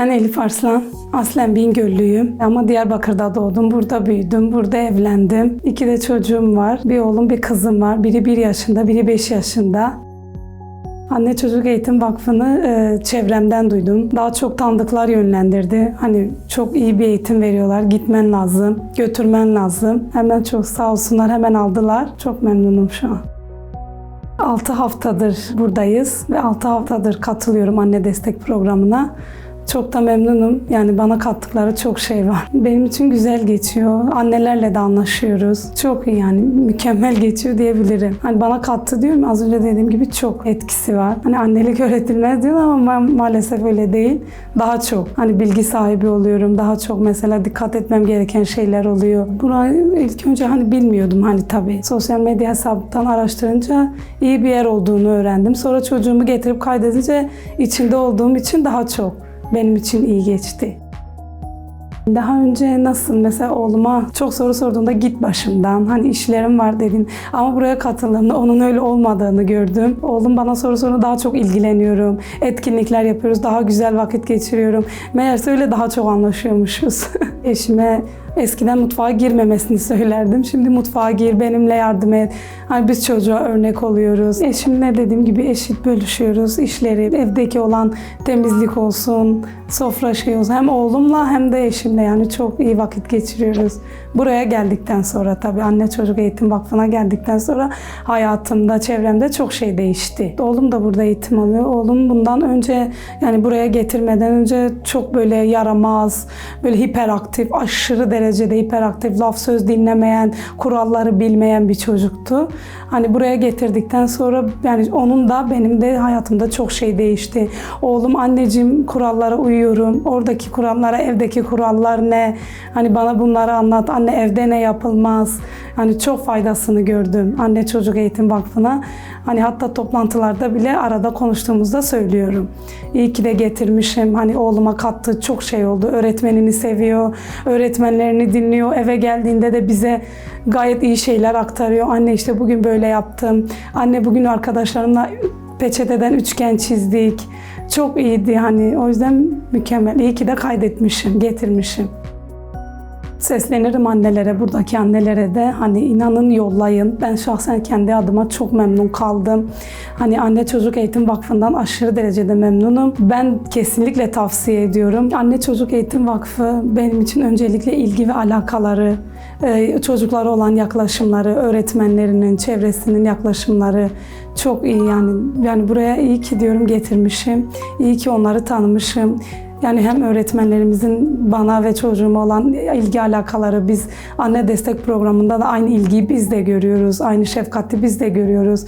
Ben Elif Arslan. Aslen Bingöllüyüm ama Diyarbakır'da doğdum. Burada büyüdüm. Burada evlendim. İki de çocuğum var. Bir oğlum bir kızım var. Biri bir yaşında, biri beş yaşında. Anne Çocuk Eğitim Vakfı'nı e, çevremden duydum. Daha çok tanıdıklar yönlendirdi. Hani çok iyi bir eğitim veriyorlar. Gitmen lazım, götürmen lazım. Hemen çok sağ olsunlar hemen aldılar. Çok memnunum şu an. 6 haftadır buradayız ve 6 haftadır katılıyorum anne destek programına. Çok da memnunum. Yani bana kattıkları çok şey var. Benim için güzel geçiyor. Annelerle de anlaşıyoruz. Çok iyi yani mükemmel geçiyor diyebilirim. Hani bana kattı diyorum az önce dediğim gibi çok etkisi var. Hani annelik öğretilmez diyor ama ma- maalesef öyle değil. Daha çok hani bilgi sahibi oluyorum. Daha çok mesela dikkat etmem gereken şeyler oluyor. Burayı ilk önce hani bilmiyordum hani tabii. Sosyal medya hesaptan araştırınca iyi bir yer olduğunu öğrendim. Sonra çocuğumu getirip kaydedince içinde olduğum için daha çok benim için iyi geçti. Daha önce nasıl mesela oğluma çok soru sorduğunda git başımdan hani işlerim var dedin ama buraya katıldığımda onun öyle olmadığını gördüm. Oğlum bana soru sorduğunda daha çok ilgileniyorum. Etkinlikler yapıyoruz. Daha güzel vakit geçiriyorum. Meğerse öyle daha çok anlaşıyormuşuz. Eşime eskiden mutfağa girmemesini söylerdim. Şimdi mutfağa gir, benimle yardım et. Hani biz çocuğa örnek oluyoruz. Eşimle dediğim gibi eşit bölüşüyoruz işleri. Evdeki olan temizlik olsun, sofra şey olsun. Hem oğlumla hem de eşimle yani çok iyi vakit geçiriyoruz. Buraya geldikten sonra tabii Anne Çocuk Eğitim Vakfı'na geldikten sonra hayatımda, çevremde çok şey değişti. Oğlum da burada eğitim alıyor. Oğlum bundan önce yani buraya getirmeden önce çok böyle yaramaz, böyle hiperaktif, aşırı derecede hiperaktif, laf söz dinlemeyen, kuralları bilmeyen bir çocuktu. Hani buraya getirdikten sonra yani onun da benim de hayatımda çok şey değişti. Oğlum anneciğim kurallara uyuyorum. Oradaki kurallara, evdeki kurallar ne? Hani bana bunları anlat. Anne evde ne yapılmaz? Hani çok faydasını gördüm Anne Çocuk Eğitim Vakfı'na. Hani hatta toplantılarda bile arada konuştuğumuzda söylüyorum. İyi ki de getirmişim. Hani oğluma kattığı çok şey oldu. Öğretmenini seviyor, öğretmenlerini dinliyor. Eve geldiğinde de bize gayet iyi şeyler aktarıyor. Anne işte bugün böyle yaptım. Anne bugün arkadaşlarımla peçeteden üçgen çizdik. Çok iyiydi hani o yüzden mükemmel. İyi ki de kaydetmişim, getirmişim. Seslenirim annelere, buradaki annelere de hani inanın yollayın. Ben şahsen kendi adıma çok memnun kaldım. Hani Anne Çocuk Eğitim Vakfı'ndan aşırı derecede memnunum. Ben kesinlikle tavsiye ediyorum. Anne Çocuk Eğitim Vakfı benim için öncelikle ilgi ve alakaları, e, çocuklara olan yaklaşımları, öğretmenlerinin, çevresinin yaklaşımları çok iyi yani. Yani buraya iyi ki diyorum getirmişim. İyi ki onları tanımışım. Yani hem öğretmenlerimizin bana ve çocuğuma olan ilgi alakaları biz anne destek programında da aynı ilgiyi biz de görüyoruz. Aynı şefkati biz de görüyoruz.